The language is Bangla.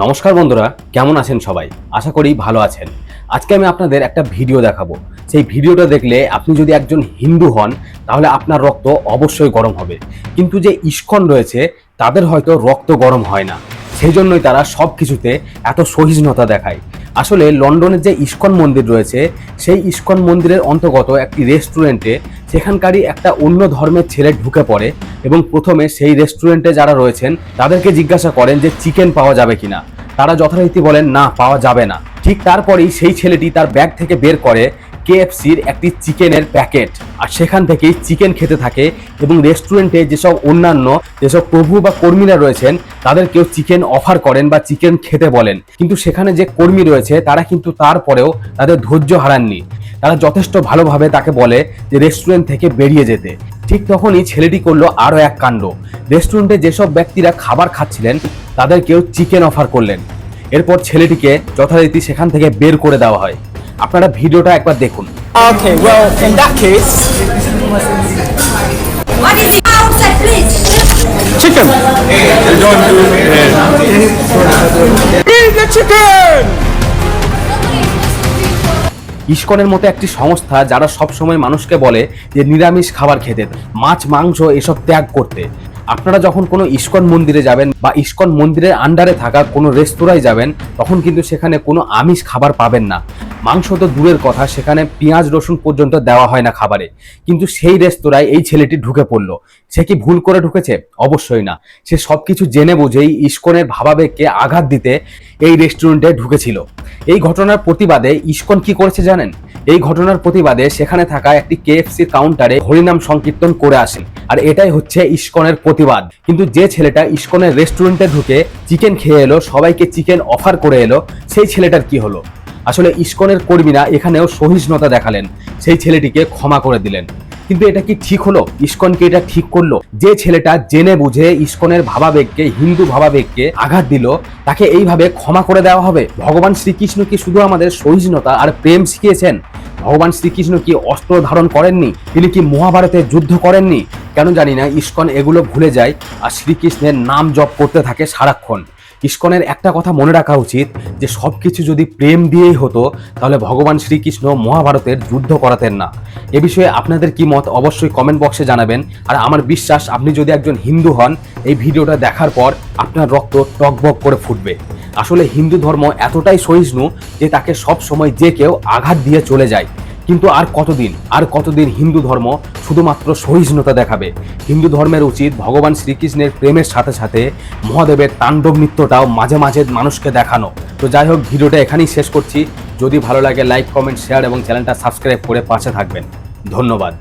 নমস্কার বন্ধুরা, কেমন আছেন সবাই? আশা করি ভালো আছেন। আজকে আমি আপনাদের একটা ভিডিও দেখাবো। সেই ভিডিওটা দেখলে আপনি যদি একজন হিন্দু হন, তাহলে আপনার রক্ত অবশ্যই গরম হবে। কিন্তু যে ইস্কন রয়েছে, তাদের হয়তো রক্ত গরম হয় না। সেই জন্যই তারা সব কিছুতে এত সহিষ্ণুতা দেখায়। আসলে লন্ডনের যে ইস্কন মন্দির রয়েছে, সেই ইস্কন মন্দিরের অন্তর্গত একটি রেস্টুরেন্টে সেখানকারই একটা অন্য ধর্মের ছেলে ঢুকে পড়ে এবং প্রথমে সেই রেস্টুরেন্টে যারা রয়েছেন, তাদেরকে জিজ্ঞাসা করেন যে চিকেন পাওয়া যাবে কি না তারা যথারীতি বলেন, না, পাওয়া যাবে না। ঠিক তারপরেই সেই ছেলেটি তার ব্যাগ থেকে বের করে কেএফসির একটি চিকেনের প্যাকেট। আর সেখান থেকেই চিকেন খেতে থাকে এবং রেস্টুরেন্টে যেসব অন্যান্য যেসব প্রভু বা কর্মীরা রয়েছেন, তাদেরকেও চিকেন অফার করেন বা চিকেন খেতে বলেন। কিন্তু সেখানে যে কর্মী রয়েছে, তারা কিন্তু তারপরেও তাদের ধৈর্য হারাননি। তারা যথেষ্ট ভালোভাবে তাকে বলে যে রেস্টুরেন্ট থেকে বেরিয়ে যেতে। ঠিক তখনই ছেলেটি করল আরও এক কাণ্ড। রেস্টুরেন্টে যেসব ব্যক্তিরা খাবার খাচ্ছিলেন, তাদেরকেও চিকেন অফার করলেন। এরপর ছেলেটিকে যথারীতি সেখান থেকে বের করে দেওয়া হয়। আপনারা ভিডিওটা একবার দেখুন Okay, well, in that case, What is it outside, please? chicken. Bring the chicken. ইস্কনের মতো একটি সংস্থা যারা সব সময় মানুষকে বলে যে নিরামিষ খাবার খেতে মাছ মাংস এসব ত্যাগ করতে আপনারা যখন কোনো ইস্কন মন্দিরে যাবেন বা ইস্কন মন্দিরের আন্ডারে থাকা কোনো রেস্তোরাঁয় যাবেন তখন কিন্তু সেখানে কোনো আমিষ খাবার পাবেন না মাংস তো দূরের কথা, সেখানে পেঁয়াজ, রসুন পর্যন্ত দেওয়া হয় না খাবারে। কিন্তু সেই রেস্তোরাঁয় এই ছেলেটি ঢুকে পড়ল। সে কি ভুল করে ঢুকেছে? অবশ্যই না। সে সবকিছু জেনে বুঝেই ইস্কনের ভাবাবেগকে আঘাত দিতে এই রেস্টুরেন্টে ঢুকেছিল। এই ঘটনার প্রতিবাদে ইস্কন কি করেছে জানেন? এই ঘটনার প্রতিবাদে সেখানে থাকা একটি কেএফসি কাউন্টারে হরিনাম সংকীর্তন করে আসেন। আর এটাই হচ্ছে ইস্কনের প্রতিবাদ। কিন্তু যে ছেলেটা ইস্কনের রেস্টুরেন্টে ঢুকে চিকেন খেয়ে এলো, সবাইকে চিকেন অফার করে এলো, সেই ছেলেটার কি হলো? আসলে ইস্কনের কর্মীরা এখানেও সহিষ্ণুতা দেখালেন। সেই ছেলেটিকে ক্ষমা করে দিলেন। কিন্তু এটা কি ঠিক হলো? ইস্কনকে এটা ঠিক করল? যে ছেলেটা জেনে বুঝে ইস্কনের ভাবাবেগকে, হিন্দু ভাবাবেগকে আঘাত দিল, তাকে এইভাবে ক্ষমা করে দেওয়া হবে? ভগবান শ্রীকৃষ্ণ কি শুধু আমাদের সহিষ্ণুতা আর প্রেম শিখিয়েছেন? ভগবান শ্রীকৃষ্ণ কি অস্ত্র ধারণ করেননি? তিনি কি মহাভারতে যুদ্ধ করেননি? কেন জানি না, ইস্কন এগুলো ভুলে যায় আর শ্রীকৃষ্ণের নাম জপ করতে থাকে সারাক্ষণ। ইস্কনের একটা কথা মনে রাখা উচিত যে সব কিছু যদি প্রেম দিয়েই হতো, তাহলে ভগবান শ্রীকৃষ্ণ মহাভারতের যুদ্ধ করাতেন না। এ বিষয়ে আপনাদের কি মত অবশ্যই কমেন্ট বক্সে জানাবেন। আর আমার বিশ্বাস, আপনি যদি একজন হিন্দু হন, এই ভিডিওটা দেখার পর আপনার রক্ত টকবক করে ফুটবে। আসলে হিন্দু ধর্ম এতটাই সহিষ্ণু যে তাকে সব সময় যে কেউ আঘাত দিয়ে চলে যায়। কিন্তু আর কতদিন আর কতদিন হিন্দু ধর্ম শুধুমাত্র সহিষ্ণুতা দেখাবে? হিন্দু ধর্মের উচিত ভগবান শ্রীকৃষ্ণের প্রেমের সাথে সাথে মহাদেবের তাণ্ডব নৃত্যটাও মাঝে মাঝে মানুষকে দেখানো। তো যাই হোক, ভিডিওটা এখানেই শেষ করছি। যদি ভালো লাগে, লাইক, কমেন্ট শেয়ার এবং চ্যানেলটা সাবস্ক্রাইব করে পাশে থাকবেন। ধন্যবাদ।